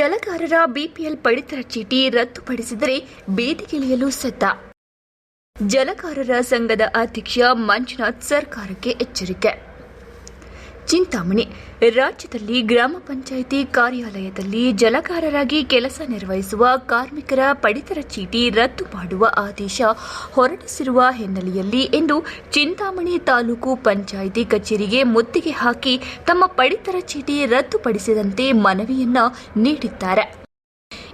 ಜಲಗಾರರ BPL ಪಡಿತರ ಚೀಟಿ ರದ್ದುಪಡಿಸಿದರೆ ಬೇದಿಗಿಳಿಯಲು ಸದ್ದ ಜಲಗಾರರ ಸಂಘದ ಅಧ್ಯಕ್ಷ ಮಂಜುನಾಥ್ ಸರ್ಕಾರಕ್ಕೆ ಎಚ್ಚರಿಕೆ. ಚಿಂತಾಮಣಿ. ರಾಜ್ಯದಲ್ಲಿ ಗ್ರಾಮ ಪಂಚಾಯಿತಿ ಕಾರ್ಯಾಲಯದಲ್ಲಿ ಜಲಗಾರರಾಗಿ ಕೆಲಸ ನಿರ್ವಹಿಸುವ ಕಾರ್ಮಿಕರ ಪಡಿತರ ಚೀಟಿ ರದ್ದು ಮಾಡುವ ಆದೇಶ ಹೊರಡಿಸಿರುವ ಹಿನ್ನೆಲೆಯಲ್ಲಿ ಇಂದು ಚಿಂತಾಮಣಿ ತಾಲೂಕು ಪಂಚಾಯಿತಿ ಕಚೇರಿಗೆ ಮುತ್ತಿಗೆ ಹಾಕಿ ತಮ್ಮ ಪಡಿತರ ಚೀಟಿ ರದ್ದುಪಡಿಸಿದಂತೆ ಮನವಿಯನ್ನ ನೀಡಿದ್ದಾರೆ.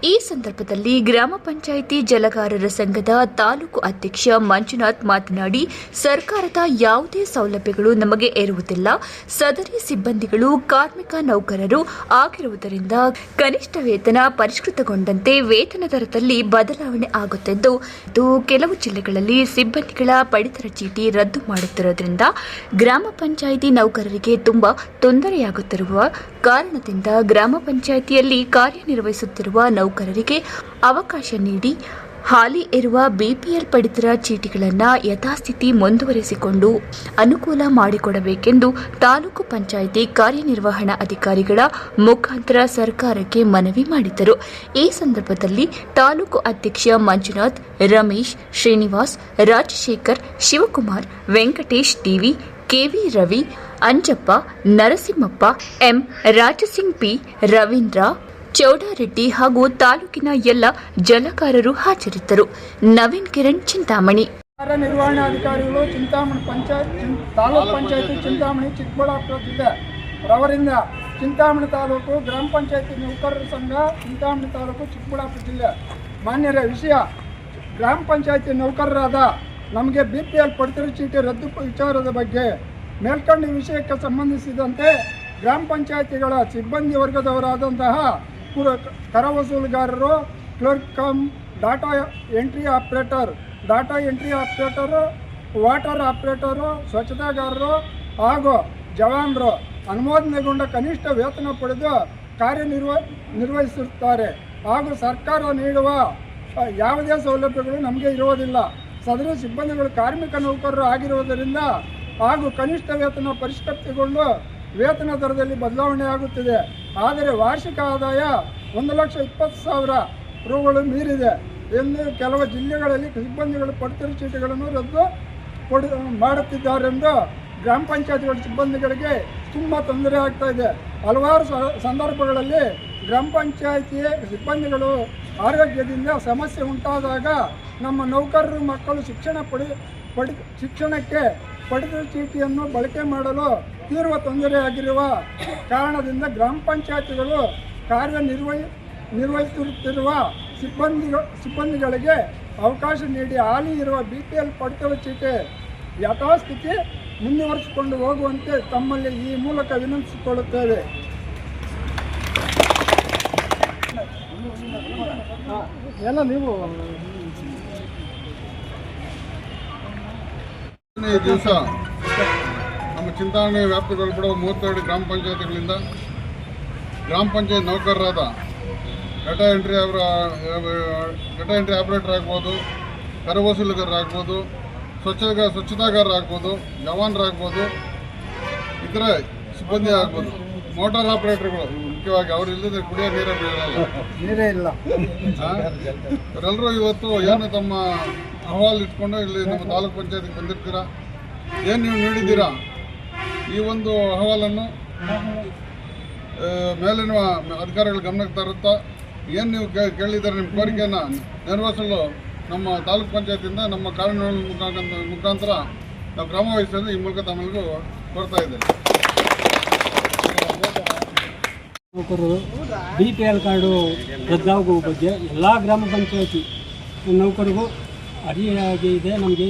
ಈ ಸಂದರ್ಭದಲ್ಲಿ ಗ್ರಾಮ ಪಂಚಾಯಿತಿ ಜಲಗಾರರ ಸಂಘದ ತಾಲೂಕು ಅಧ್ಯಕ್ಷ ಮಂಜುನಾಥ್ ಮಾತನಾಡಿ, ಸರ್ಕಾರದ ಯಾವುದೇ ಸೌಲಭ್ಯಗಳು ನಮಗೆ ಇರುವುದಿಲ್ಲ ಸದರಿ ಸಿಬ್ಬಂದಿಗಳು, ಕಾರ್ಮಿಕ ನೌಕರರು ಆಗಿರುವುದರಿಂದ ಕನಿಷ್ಠ ವೇತನ ಪರಿಷ್ಕೃತಗೊಂಡಂತೆ ವೇತನ ದರದಲ್ಲಿ ಬದಲಾವಣೆ ಆಗುತ್ತಿದ್ದು ಕೆಲವು ಜಿಲ್ಲೆಗಳಲ್ಲಿ ಸಿಬ್ಬಂದಿಗಳ ಪಡಿತರ ಚೀಟಿ ರದ್ದು ಮಾಡುತ್ತಿರುವುದರಿಂದ ಗ್ರಾಮ ಪಂಚಾಯಿತಿ ನೌಕರರಿಗೆ ತುಂಬಾ ತೊಂದರೆಯಾಗುತ್ತಿರುವ ಕಾರಣದಿಂದ ಗ್ರಾಮ ಪಂಚಾಯಿತಿಯಲ್ಲಿ ಕಾರ್ಯನಿರ್ವಹಿಸುತ್ತಿರುವ ನೌಕರರಿಗೆ ಅವಕಾಶ ನೀಡಿ ಹಾಲಿ ಇರುವ ಬಿಪಿಎಲ್ ಪಡಿತರ ಚೀಟಿಗಳನ್ನು ಯಥಾಸ್ಥಿತಿ ಮುಂದುವರೆಸಿಕೊಂಡು ಅನುಕೂಲ ಮಾಡಿಕೊಡಬೇಕೆಂದು ತಾಲೂಕು ಪಂಚಾಯಿತಿ ಕಾರ್ಯನಿರ್ವಹಣಾ ಅಧಿಕಾರಿಗಳ ಮುಖಾಂತರ ಸರ್ಕಾರಕ್ಕೆ ಮನವಿ ಮಾಡಿದರು ಈ ಸಂದರ್ಭದಲ್ಲಿ ತಾಲೂಕು ಅಧ್ಯಕ್ಷ Manjunath, Ramesh, Srinivas, Rajashekar, Shivakumar, Venkatesh, TV, KV Ravi, Anjappa, Narasimhappa, M Rajasingh P, Ravindra Chowdareddy ಹಾಗೂ ತಾಲೂಕಿನ ಎಲ್ಲ ಜಲಕಾರರು ಹಾಜರಿದ್ದರು. ನವೀನ್ ಕಿರಣ್, ಚಿಂತಾಮಣಿ. ಕಾರ್ಯನಿರ್ವಹಣಾಧಿಕಾರಿಗಳು ಚಿಂತಾಮಣಿ ಪಂಚಾಯತ್ ತಾಲೂಕ್ ಪಂಚಾಯತಿ ಚಿಂತಾಮಣಿ ಚಿಕ್ಕಬಳ್ಳಾಪುರ ಜಿಲ್ಲೆ ರವರಿಂದ ಚಿಂತಾಮಣಿ ತಾಲೂಕು ಗ್ರಾಮ ಪಂಚಾಯತಿ ನೌಕರರ ಸಂಘ, ಚಿಂತಾಮಣಿ ತಾಲೂಕು ಚಿಕ್ಕಬಳ್ಳಾಪುರ ಜಿಲ್ಲೆ ಮಾನ್ಯರ, ವಿಷಯ, ಗ್ರಾಮ ಪಂಚಾಯತಿ ನೌಕರರಾದ ನಮಗೆ ಬಿ ಪಿ ಎಲ್ ಪಡಿತರ ಚೀಟಿ ರದ್ದು ವಿಚಾರದ ಬಗ್ಗೆ ಮೇಲ್ಕಂಡ ವಿಷಯಕ್ಕೆ ಸಂಬಂಧಿಸಿದಂತೆ ಗ್ರಾಮ ಪಂಚಾಯತಿಗಳ ಸಿಬ್ಬಂದಿ ವರ್ಗದವರಾದಂತಹ ಪುರ ಕರ ವಸೂಲುಗಾರರು, clerk cum, data entry operator, data entry operator, water operator, ಸ್ವಚ್ಛತಾಗಾರರು ಹಾಗೂ ಜವಾನರು ಅನುಮೋದನೆಗೊಂಡ ಕನಿಷ್ಠ ವೇತನ ಪಡೆದು ಕಾರ್ಯನಿರ್ವ, ನಿರ್ವಹಿಸುತ್ತಾರೆ. ಹಾಗೂ ಸರ್ಕಾರ ನೀಡುವ ಯಾವುದೇ ಸೌಲಭ್ಯಗಳು ನಮಗೆ ಇರುವುದಿಲ್ಲ. ಸದರಿ ಸಿಬ್ಬಂದಿಗಳು ಕಾರ್ಮಿಕ ನೌಕರರು ಆಗಿರುವುದರಿಂದ ಹಾಗೂ ಕನಿಷ್ಠ ವೇತನ ಪರಿಷ್ಕೃತಗೊಂಡು ವೇತನ ದರದಲ್ಲಿ ಬದಲಾವಣೆ ಆಗುತ್ತಿದೆ. ಆದರೆ ವಾರ್ಷಿಕ ಆದಾಯ ಒಂದು ಲಕ್ಷ ಇಪ್ಪತ್ತು ಸಾವಿರ ರೂಗಳು ಮೀರಿದೆ ಎಂದು ಕೆಲವು ಜಿಲ್ಲೆಗಳಲ್ಲಿ ಸಿಬ್ಬಂದಿಗಳು ಪಡಿತರ ಚೀಟಿಗಳನ್ನು ರದ್ದು ಕೊಡು, ಮಾಡುತ್ತಿದ್ದಾರೆಂದು ಗ್ರಾಮ ಪಂಚಾಯತ್ಗಳ ಸಿಬ್ಬಂದಿಗಳಿಗೆ ತುಂಬ ತೊಂದರೆ ಆಗ್ತಾ ಇದೆ. ಹಲವಾರು ಸಂದರ್ಭಗಳಲ್ಲಿ ಗ್ರಾಮ ಪಂಚಾಯತಿಯ ಸಿಬ್ಬಂದಿಗಳು ಆರೋಗ್ಯದಿಂದ ಸಮಸ್ಯೆ ಉಂಟಾದಾಗ ನಮ್ಮ ನೌಕರರು ಮಕ್ಕಳು ಶಿಕ್ಷಣ ಪಡಿ ಪಡಿ, ಶಿಕ್ಷಣಕ್ಕೆ ಪಡಿತರ ಚೀಟಿಯನ್ನು ಬಳಕೆ ಮಾಡಲು ತೀವ್ರ ತೊಂದರೆಯಾಗಿರುವ ಕಾರಣದಿಂದ ಗ್ರಾಮ ಪಂಚಾಯತಿಗಳು ಕಾರ್ಯನಿರ್ವಹಿ, ನಿರ್ವಹಿಸುತ್ತಿರುವ ಸಿಬ್ಬಂದಿ ಸಿಬ್ಬಂದಿಗಳಿಗೆ ಅವಕಾಶ ನೀಡಿ ಹಾಲಿ ಇರುವ ಬಿ ಪಿ ಎಲ್ ಪಡಿತರ ಚೀಟಿ ಯಥಾಸ್ಥಿತಿ ಮುಂದುವರಿಸಿಕೊಂಡು ಹೋಗುವಂತೆ ತಮ್ಮಲ್ಲಿ ಈ ಮೂಲಕ ವಿನಂತಿಸಿಕೊಳ್ಳುತ್ತೇವೆ. ಎಲ್ಲ ನೀವು ಈ ದಿವಸ ನಮ್ಮ ಚಿಂತಾಮಣಿ ವ್ಯಾಪ್ತಿಗೊಳಪಡುವ ಮೂವತ್ತೆರಡು ಗ್ರಾಮ ಪಂಚಾಯತಿಗಳಿಂದ ಗ್ರಾಮ ಪಂಚಾಯತ್ ನೌಕರರಾದ ಡಾಟಾ ಎಂಟ್ರಿ ಅವರ ಡಾಟಾ ಎಂಟ್ರಿ ಆಪರೇಟರ್ ಆಗ್ಬೋದು ಕರ ವಸೂಲಿಗಾರರಾಗ್ಬೋದು ಸ್ವಚ್ಛತಾಗಾರ ಸ್ವಚ್ಛತಾಗಾರರಾಗ್ಬೋದು ಜವಾನರಾಗ್ಬೋದು ಇತರ ಸಿಬ್ಬಂದಿ ಆಗ್ಬೋದು. ಮೋಟಾರ್ ಆಪರೇಟರ್ಗಳು ಮುಖ್ಯವಾಗಿ ಅವ್ರು ಇಲ್ಲದೆ ಕುಡಿಯೋ ನೀರೇ ಬೀಳಲ್ಲ ನೀರೇ ಇಲ್ಲ. ಅವರೆಲ್ಲರೂ ಇವತ್ತು ಏನು ತಮ್ಮ ಅಹವಾಲು ಇಟ್ಕೊಂಡು ಇಲ್ಲಿ ನಮ್ಮ ತಾಲೂಕ್ ಪಂಚಾಯತಿಗೆ ಬಂದಿರ್ತೀರಾ? ಏನು ನೀವು ನೀಡಿದ್ದೀರಾ ಈ ಒಂದು ಅಹವಾಲನ್ನು? ಮೇಲಿನ ಅಧಿಕಾರಿಗಳ ಗಮನಕ್ಕೆ ತರುತ್ತಾ ಏನು ನೀವು ಕೇ- ಕೇಳಿದ್ದಾರೆ ನಿಮ್ಮ ಕೋರಿಕೆಯನ್ನು? ನೆರವೇರಿಸಲು ನಮ್ಮ ತಾಲೂಕ್ ಪಂಚಾಯತಿಯಿಂದ ನಮ್ಮ ಕಾನೂನು ಮುಖಾಂತರ ಮುಖಾಂತರ ನಾವು ಕ್ರಮ ವಹಿಸಲು ಈ ಮೂಲಕ ತಮ್ಮಲ್ಲಿಗೂ ಕೊಡ್ತಾ ಇದ್ದೇವೆ. ನೌಕರರು ಬಿ ಪಿ ಎಲ್ ಕಾರ್ಡು ರದ್ದಾಗುವ ಬಗ್ಗೆ ಎಲ್ಲ ಗ್ರಾಮ ಪಂಚಾಯತಿ ನೌಕರಿಗೂ ಅರಿಯಾಗಿ ಇದೆ ನಮಗೆ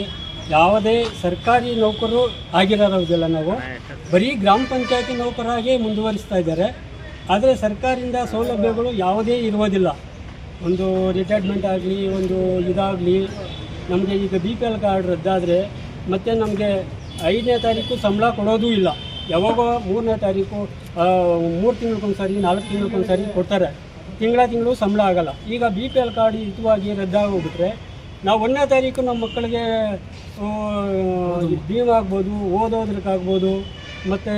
ಯಾವುದೇ ಸರ್ಕಾರಿ ನೌಕರರು ಆಗಿರೋದಿಲ್ಲ ನಾವು, ಬರೀ ಗ್ರಾಮ ಪಂಚಾಯತಿ ನೌಕರಾಗಿ ಮುಂದುವರಿಸ್ತಾ ಇದ್ದಾರೆ. ಆದರೆ ಸರ್ಕಾರದಿಂದ ಸೌಲಭ್ಯಗಳು ಯಾವುದೇ ಇರುವುದಿಲ್ಲ. ಒಂದು ರಿಟೈರ್ಮೆಂಟ್ ಆಗಲಿ, ಒಂದು ಇದಾಗಲಿ, ನಮಗೆ ಈಗ ಬಿ ಪಿ ಎಲ್ ಕಾರ್ಡ್ ರದ್ದಾದರೆ ಮತ್ತು ನಮಗೆ ಐದನೇ ತಾರೀಕು ಸಂಬಳ ಕೊಡೋದೂ ಇಲ್ಲ. ಯಾವಾಗೋ ಮೂರನೇ ತಾರೀಕು ಮೂರು ತಿಂಗಳಿಗೊಂದ್ಸರಿ, ನಾಲ್ಕು ತಿಂಗಳಿಗೊಂದ್ಸರಿ ಕೊಡ್ತಾರೆ. ತಿಂಗಳ ತಿಂಗಳು ಸಂಬಳ ಆಗಲ್ಲ. ಈಗ ಬಿ ಪಿ ಎಲ್ ಕಾರ್ಡ್ ಹಿತವಾಗಿ ರದ್ದಾಗೋಗ್ಬಿಟ್ರೆ ನಾವು ಒಂದನೇ ತಾರೀಕು ನಮ್ಮ ಮಕ್ಕಳಿಗೆ ಬೀವ್ ಆಗ್ಬೋದು, ಓದೋದ್ರಕ್ಕಾಗ್ಬೋದು, ಮತ್ತು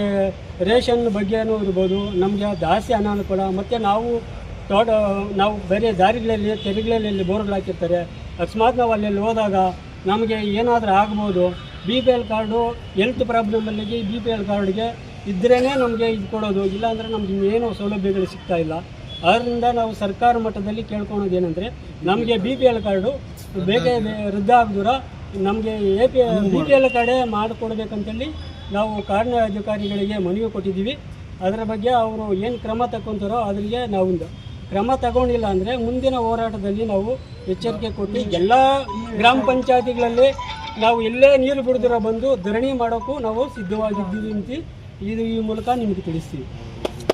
ರೇಷನ್ ಬಗ್ಗೆನೂ ಇರ್ಬೋದು, ನಮಗೆ ಜಾಸ್ತಿ ಅನಾನುಕೂಲ, ಮತ್ತು ನಾವು ತೋಟ, ನಾವು ಬೇರೆ ದಾರಿಗಳಲ್ಲಿ ತೆರೆಗಳಲ್ಲಿ ಬೋರ್ಗಳು ಹಾಕಿರ್ತಾರೆ. ಅಕಸ್ಮಾತ್ ನಾವು ಅಲ್ಲೆಲ್ಲಿ ಹೋದಾಗ ನಮಗೆ ಏನಾದರೂ ಆಗ್ಬೋದು. B P L card, health ಪ್ರಾಬ್ಲಮಲ್ಲಿಗೆ B P L ಕಾರ್ಡ್ಗೆ ಇದ್ರೇ ನಮಗೆ ಇದು ಕೊಡೋದು. ಇಲ್ಲಾಂದರೆ ನಮ್ಗೆ ಇನ್ನೇನು ಸೌಲಭ್ಯಗಳು ಸಿಗ್ತಾ ಇಲ್ಲ. ಆದ್ದರಿಂದ ನಾವು ಸರ್ಕಾರ ಮಟ್ಟದಲ್ಲಿ ಕೇಳ್ಕೊಳೋದು ಏನಂದರೆ ನಮಗೆ ಬಿ ಪಿ ಎಲ್ ಕಾರ್ಡು ಬೇಗ ವೃದ್ಧಾಬ್ದೂರ ನಮಗೆ A P B P L ಕಡೆ ಮಾಡಿಕೊಡ್ಬೇಕಂತೇಳಿ ನಾವು ಕಾರ್ಯ ಅಧಿಕಾರಿಗಳಿಗೆ ಮನವಿ ಕೊಟ್ಟಿದ್ದೀವಿ. ಅದರ ಬಗ್ಗೆ ಅವರು ಏನು ಕ್ರಮ ತಗೊತಾರೋ ಅದರಿಗೆ ನಾವು ಕ್ರಮ ತಗೊಂಡಿಲ್ಲ ಅಂದರೆ ಮುಂದಿನ ಹೋರಾಟದಲ್ಲಿ ನಾವು ಎಚ್ಚರಿಕೆ ಕೊಟ್ಟು ಎಲ್ಲ ಗ್ರಾಮ ಪಂಚಾಯತಿಗಳಲ್ಲಿ ನಾವು ಎಲ್ಲೇ ನೀರು ಬಿಡಿದಿರೋ ಬಂದು ಧರಣಿ ಮಾಡೋಕ್ಕೂ ನಾವು ಸಿದ್ಧವಾಗಿದ್ದೀವಿ ಅಂತ ಇದು ಈ ಮೂಲಕ ನಿಮಗೆ ತಿಳಿಸ್ತೀವಿ.